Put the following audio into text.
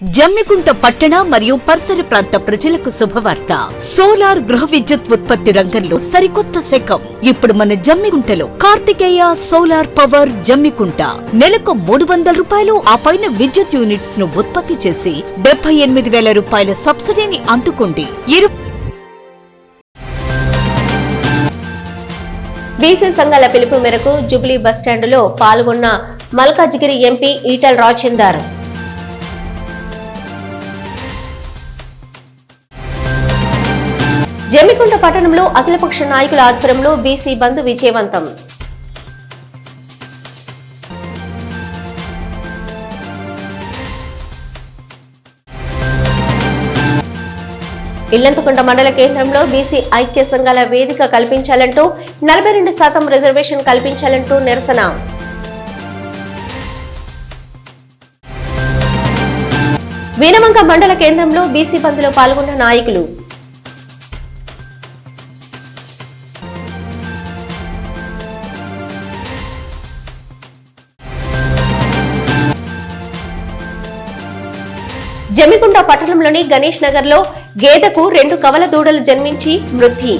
జమ్మికుంట పట్టణ మరియు పరిసర ప్రాంత ప్రజలకు శుభవార్త. సోలార్ గృహ విద్యుత్ ఉత్పత్తి రంగంలో సరికొత్త శకం. ఇప్పుడు మన జమ్మికుంటలో కార్తికేయ సోలార్ పవర్ జమ్మికుంట. నెలకు మూడు వందల రూపాయలు ఆ పైన విద్యుత్ యూనిట్స్ను ఉత్పత్తి చేసి డెబ్బై ఎనిమిది వేల రూపాయల సబ్సిడీని అందుకోండి. ఇరు బీసీ సంఘాల పిలుపు మేరకు జూబ్లీ బస్టాండులో పాల్గొన్న మల్కాజ్గిరి ఎంపీ ఈటల్ రాజేందర్. జమ్మికుంట పట్టణంలో అఖిలపక్ష నాయకుల ఆధ్వర్యంలో బీసీ బంద్ విజయవంతం. ఇల్లంతకుంట మండల కేంద్రంలో బీసీ ఐక్య సంఘాల వేదిక కల్పించాలంటూ నలభై రెండు శాతం రిజర్వేషన్ కల్పించాలంటూ నిరసన. వీనమంక మండల కేంద్రంలో బీసీ బంద్లో పాల్గొన్న నాయకులు జమిగుండ పట్టణంలోని గణేష్ నగర్లో గేదెకు రెండు కవల దూడలు జన్మించి మృతి.